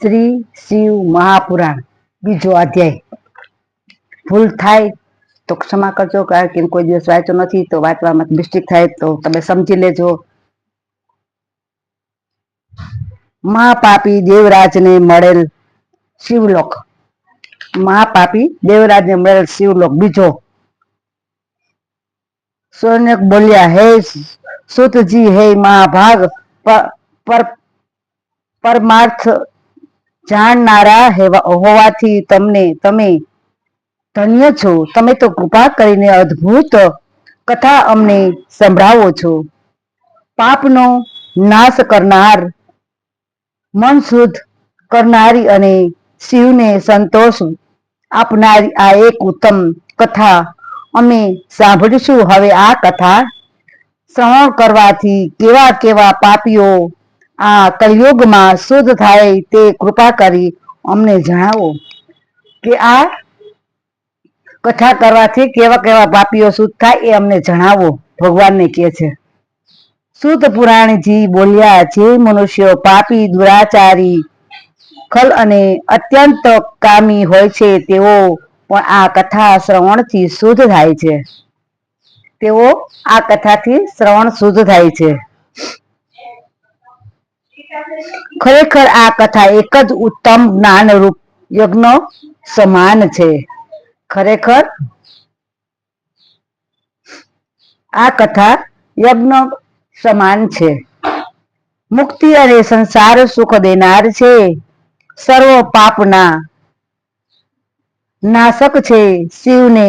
શ્રી શિવ મહાપુરાણ. બીજો અધ્યાય. ભૂલ થાય તો ક્ષમા કરજો, કારણ કે કોઈ દિવસ વાંચો નથી તો વાંચવામાં મિસ્ટેક થાય તો તમે સમજી લેજો. મહાપાપી દેવરાજને મળેલ શિવલોક. મહાપાપી દેવરાજને મળેલ શિવલોક. બીજો. સૌને બોલ્યા, હે સુતજી, હે મહાભાગ પર, પરમાર્થ જાણનારા હોવાથી તમને, તમે ધન્ય છો. તમે તો કૃપા કરીને અદ્ભુત કથા અમને સંભળાવો છો. પાપનો નાશ કરનાર, મન શુદ્ધ કરનારી અને શિવને સંતોષ આપનારી આ એક ઉત્તમ કથા અમે સાંભળીશું. હવે આ કથા શ્રવણ કરવાથી કેવા કેવા પાપીઓ આ કલયુગમાં શુદ્ધ થાય તે કૃપા કરી અમને જણાવો કે આ કથા કરવાથી કેવા કેવા પાપીઓ શુદ્ધ થાય એ અમને જણાવો. ભગવાનને કહે છે, શુદ્ધ પુરાણજી બોલ્યા જે મનુષ્યો પાપી, દુરાચારી, ખલ અને અત્યંત કામી હોય છે, તેઓ પણ આ કથા શ્રવણથી શુદ્ધ થાય છે. તેઓ આ કથાથી શ્રવણ શુદ્ધ થાય છે. ખરેખર આ કથા એક જ ઉત્તમ જ્ઞાન રૂપ યજ્ઞ સમાન છે. ખરેખર આ કથા યજ્ઞ સમાન છે. મુક્તિ અને સંસાર સુખ દેનાર છે. સર્વ પાપના નાશક છે. શિવને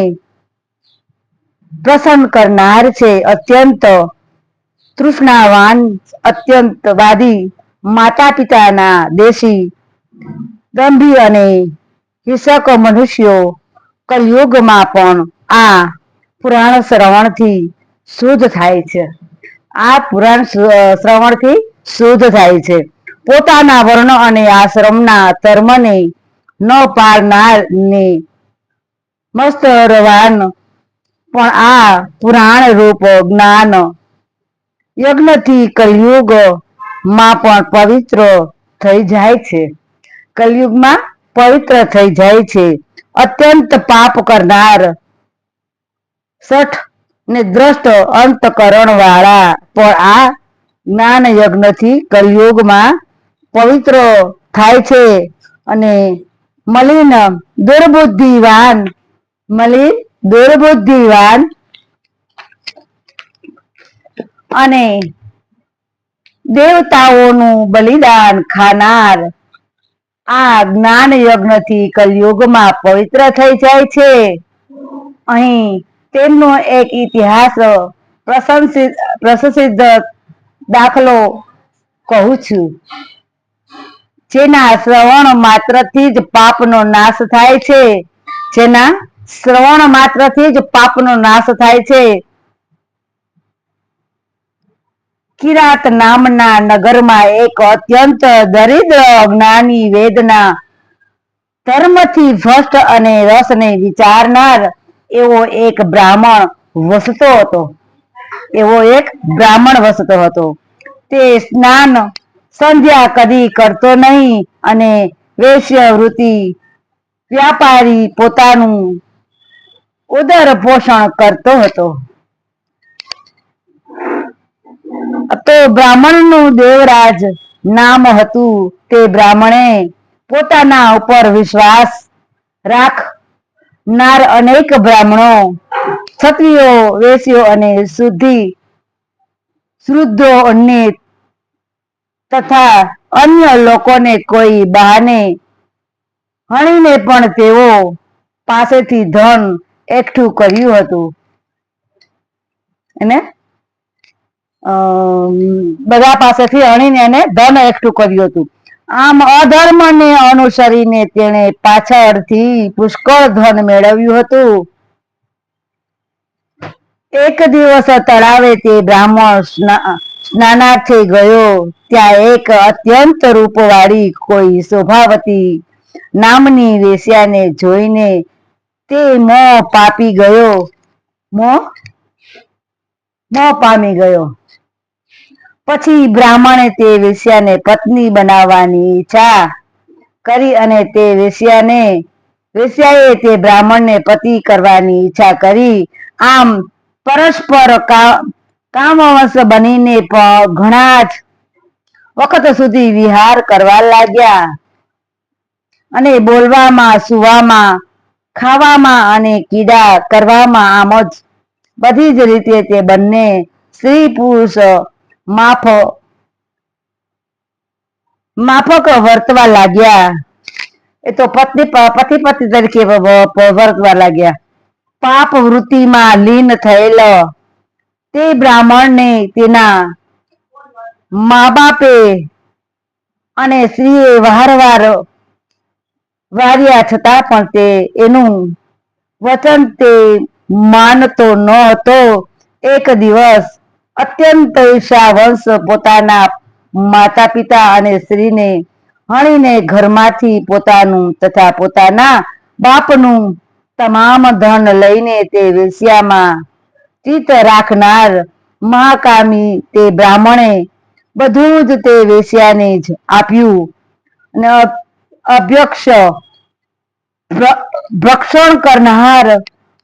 પ્રસન્ન કરનાર છે. અત્યંત તૃષ્ણાવાન, અત્યંત વાદી માતા પિતાના દેશી દંભી અને હિંસક મનુષ્યો કલયુગમાં પણ આ પુરાણ શ્રવણથી શુદ્ધ થાય છે. આ પુરાણ શ્રવણથી શુદ્ધ થાય છે. પોતાના વર્ણ અને આશ્રમના ધર્મને ન પાળનારને મસ્ત રવાન પણ આ પુરાણ રૂપ જ્ઞાન યજ્ઞથી કલયુગ માં પણ પવિત્ર થઈ જાય છે. કલયુગમાં પવિત્ર થઈ જાય છે. અત્યંત પાપ કરનાર સઠ ને દ્રષ્ટ અંતકરણ વાળા પણ આ જ્ઞાન યજ્ઞથી કલયુગમાં પવિત્ર થાય છે અને મલિન દુર્બુદ્ધિવાન મલિન દુર્બુદ્ધિવાન અને દેવતાઓનું બલિદાન ખાનાર. આ જ્ઞાન યજ્ઞથી કલયુગમાં પવિત્ર થઈ જાય છે. અહીં તેમનો એક ઇતિહાસ પ્રશંસિત પ્રસિદ્ધ દાખલો કહું છું. જેના શ્રવણ માત્રથી જ પાપનો નાશ થાય છે. જેના શ્રવણ માત્રથી જ પાપનો નાશ થાય છે. કિરાત નામના નગરમાં એક અત્યંત દરિદ્ર જ્ઞાની વેદના ધર્મથી ભ્રષ્ટ અને રસને વિચારનાર એવો એક બ્રાહ્મણ વસતો હતો. એવો એક બ્રાહ્મણ વસતો હતો. તે સ્નાન સંધ્યા કદી કરતો નહીં અને વેશ્યવૃત્તિ વ્યાપારી પોતાનું ઉદર પોષણ કરતો હતો. તો બ્રાહ્મણનું દેવરાજ નામ હતું તે બ્રાહ્મણે પોતાના ઉપર વિશ્વાસ રાખનાર અનેક બ્રાહ્મણો, ક્ષત્રિયો, વેશ્યો અને શુદ્ધિ શુદ્ધોને તથા અન્ય લોકોને કોઈ બહાને હણીને પણ તેઓ પાસેથી ધન એકઠું કર્યું હતું. એને બધા પાસેથી અણીને એને ધન એકઠું કર્યું હતું. આમ અધર્મને અનુસરીને તેણે પાછળથી પુષ્કળ ધન મેળવ્યું હતું. એક દિવસ તળાવે તે બ્રાહ્મણ સ્નાનાર્થે ગયો. ત્યાં એક અત્યંત રૂપવાળી કોઈ શોભાવતી નામની વેશ્યાને જોઈને તે મો પાપી ગયો. મો? મોહ પામી ગયો. પછી બ્રાહ્મણે તે વેશ્યાને પત્ની બનાવવાની ઈચ્છા કરી અને તે વેશ્યાને, વેશ્યાએ તે બ્રાહ્મણને પતિ કરવાની ઈચ્છા કરી. આમ પરસ્પર કામવશ બનીને ઘણા જ વખત સુધી વિહાર કરવા લાગ્યા. અને બોલવામાં, સુવામાં, ખાવામાં અને કીડા કરવામાં આમ જ બધી જ રીતે તે બંને સ્ત્રી પુરુષ માફ. માફક વર્તવા લાગ્યા. એ તો પત્ની પતિ પતિ તરીકે વર્તવા લાગ્યા. પાપ વૃત્તિમાં લીન થયેલ. તે બ્રાહ્મણને તેના મા બાપે અને સ્ત્રીએ વારવાર વાર્યા છતાં પણ તે એનું વચન તે માનતો ન હતો. એક દિવસ અત્યંત ઈર્ષાવશ પોતાના માતા પિતા અને સ્ત્રીને હણીને ઘરમાંથી પોતાનું તથા પોતાના બાપનું તમામ ધન લઈને તે વેશ્યામાં ચિત્ત રાખનાર મહાકામી તે બ્રાહ્મણે બધું જ તે વેશ્યાને જ આપ્યું. અને અભ્યક્ષ ભક્ષણ કરનાર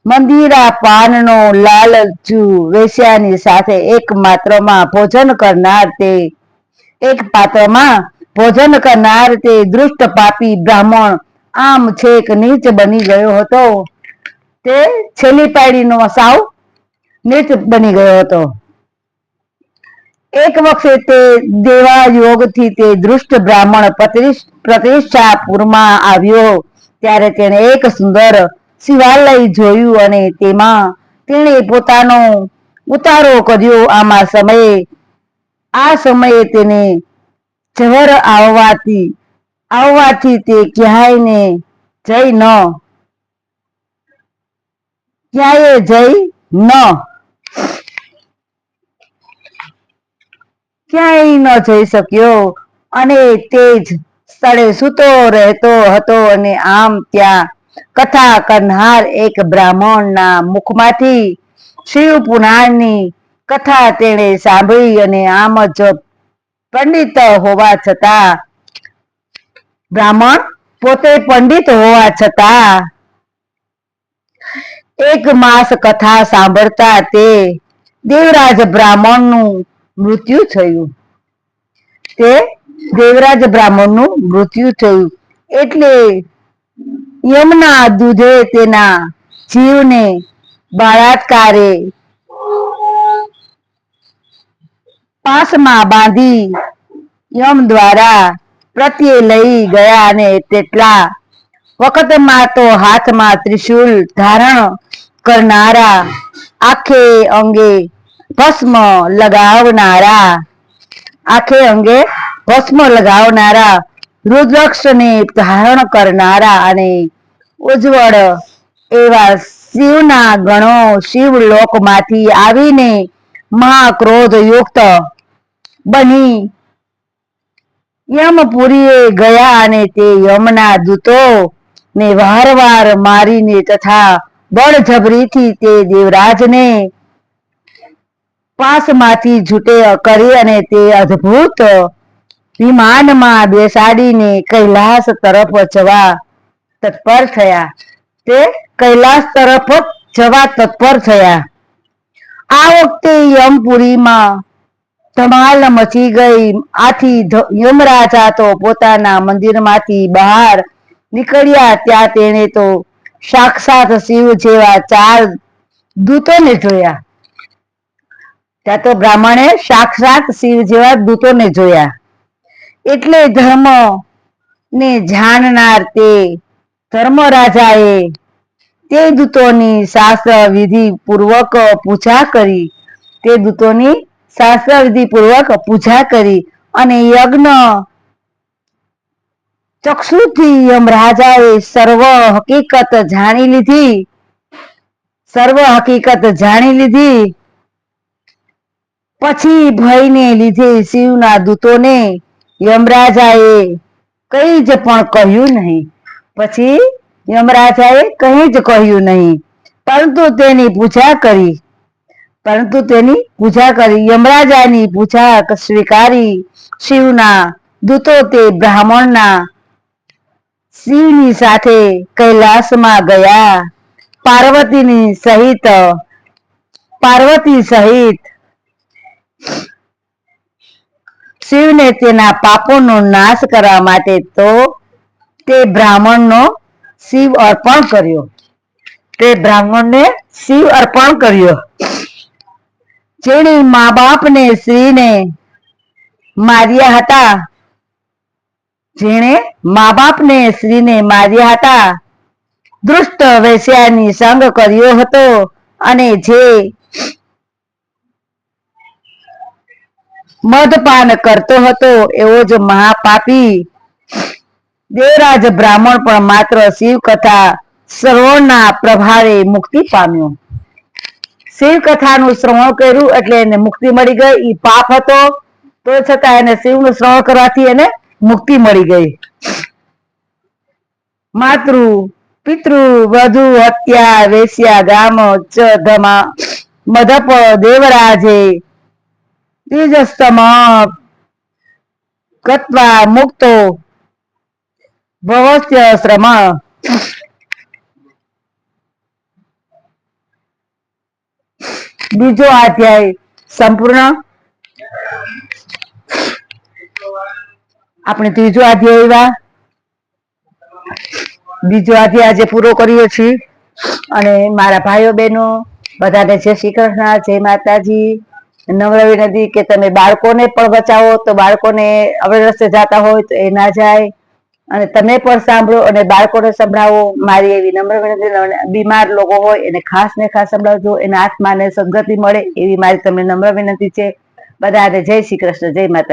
મંદિરા પાનનો લાલચુ વેશ્યાની સાથે એક માત્રમાં ભોજન કરનાર તે એક પાત્રમાં ભોજન કરનાર તે દુષ્ટ પાપી બ્રાહ્મણ આમ છેક નીચ બની ગયો હતો. તે છેલ્લી પાડીનો સાવ નીચ બની ગયો હતો. એક વખતે તે દેવા યોગથી તે દુષ્ટ બ્રાહ્મણ પ્રતિષ્ઠ- પ્રતિષ્ઠાપુરમાં આવ્યો. ત્યારે તેણે એક સુંદર શિવાલય જોયું અને તેમાં તેણે પોતાનો ઉતારો કર્યો આમાં સમયે. આ સમયે તેને જવર આવવાથી આવવાથી તે ક્યાંય ને જઈ ન, ક્યાંય જઈ ન, ક્યાંય ન જઈ શક્યો અને તે જ સ્થળે સૂતો રહેતો હતો અને આમ ત્યાં કથા કરનાર એક બ્રાહ્મણના મુખમાંથી શિવ પુરાણની કથા તેણે સાંભળી અને આમ જ પંડિત હોવા છતાં, બ્રાહ્મણ પોતે પંડિત હોવા છતાં, એક માસ કથા સાંભળતા તે દેવરાજ બ્રાહ્મણનું મૃત્યુ થયું. તે દેવરાજ બ્રાહ્મણનું મૃત્યુ થયું. એટલે યમના દૂધે તેના જીવને બળાત્કારે પાસમાં બાંધી યમ દ્વારા પ્રત્યે લઈ ગયા અને તેટલા વખતમાં તો હાથમાં ત્રિશૂલ ધારણ કરનારા આખે અંગે ભસ્મ લગાવનારા, આખે અંગે ભસ્મ લગાવનારા રુદ્રાક્ષને ધારણ કરનારા અને ઉજ્જવળ એવા શિવના ગણો શિવલોકમાંથી આવીને મહાક્રોધ યુક્ત બની. યમપુરીએ ગયા અને તે યમના દૂતો ને વારવાર મારીને તથા બળજબરીથી તે દેવરાજને પાસમાંથી છૂટે કરી અને તે અદ્ભુત વિમાનમાં બેસાડીને કૈલાસ તરફ જવા તત્પર થયા. તે કૈલાસ તરફ જવા તત્પર થયા. આ વખતે યમપુરીમાં ધમાલ મચી ગઈ. આથી યમરાજા તો પોતાના મંદિરમાંથી બહાર નીકળ્યા. ત્યાં તેણે તો સાક્ષાત શિવ જેવા ચાર દૂતોને જોયા. ત્યાં તો બ્રાહ્મણે સાક્ષાત શિવ જેવા દૂતોને જોયા. એટલે ધર્મ ને જાણનાર તે ધર્મરાજાએ તે દૂતોની શાસ્ત્ર વિધિ પૂર્વક પૂજા કરી. તે દૂતોની શાસ્ત્ર વિધિ પૂર્વક પૂજા કરી અને યજ્ઞ ચક્ષુથી યમરાજાએ સર્વ હકીકત જાણી લીધી. સર્વ હકીકત જાણી લીધી. પછી ભયને લીધે શિવના દૂતોને યમરાજાએ કઈ જ પણ કહ્યું નહીં. પછી યમરાજાએ કંઈ જ કહ્યું નહીં. પરંતુ તેની પૂજા કરી. પરંતુ તેની પૂજા કરી. યમરાજાની પૂજા સ્વીકારી. શિવના દૂતો તે બ્રાહ્મણના શિવની સાથે કૈલાસમાં ગયા. પાર્વતીની સહિત, પાર્વતી સહિત શિવને તેના પાપોનો નાશ કરવા માટે તો તે બ્રાહ્મણનો શિવ અર્પણ કર્યો. તે બ્રાહ્મણને શિવ અર્પણ કર્યો. જેણે મા બાપને શ્રીને માર્યા હતા. જેણે મા બાપને શ્રીને માર્યા હતા. દુષ્ટ વેશ્યાની સંગ કર્યો હતો અને જે મદપાન કરતો હતો એવો જ મહાપાપી દેવરાજ બ્રાહ્મણ પણ માત્ર શિવ કથા શ્રવણના પ્રભાવે મુક્તિ પામ્યો. શિવ કથાનું શ્રવણ કર્યું એટલે એને મુક્તિ મળી ગઈ. ઈ પાપ હતો. તો છતાં એને શિવનું શ્રવણ કરવાથી એને મુક્તિ મળી ગઈ. માતૃ, પિતૃ, વધુ, હત્યા, વેશ્યા, ગામ, ચ, ધમા મધપ દેવરાજે ગત્વા મુક્તો ભવસ્ય શ્રમ બીજો અધ્યાય સંપૂર્ણ આપણે ત્રીજો અધ્યાય એવા બીજો અધ્યાય આજે પૂરો કરીએ છીએ અને મારા ભાઈઓ બહેનો બધાને જય શ્રી કૃષ્ણ, જય માતાજી. નમ્ર વિનંતી કે તમે બાળકોને પણ બચાવો, તો બાળકોને અવળ રસ્તે જતા હોય તો એ ના જાય. અને તમે પણ સાંભળો અને બાળકોને સંભળાવો. મારી એવી નમ્ર વિનંતી બીમાર લોકો હોય, એને ખાસ ને ખાસ સંભળાવજો. એના આત્માને સદગતિ મળે, એવી મારી તમને નમ્ર વિનંતી છે. બધાને જય શ્રી કૃષ્ણ, જય માતા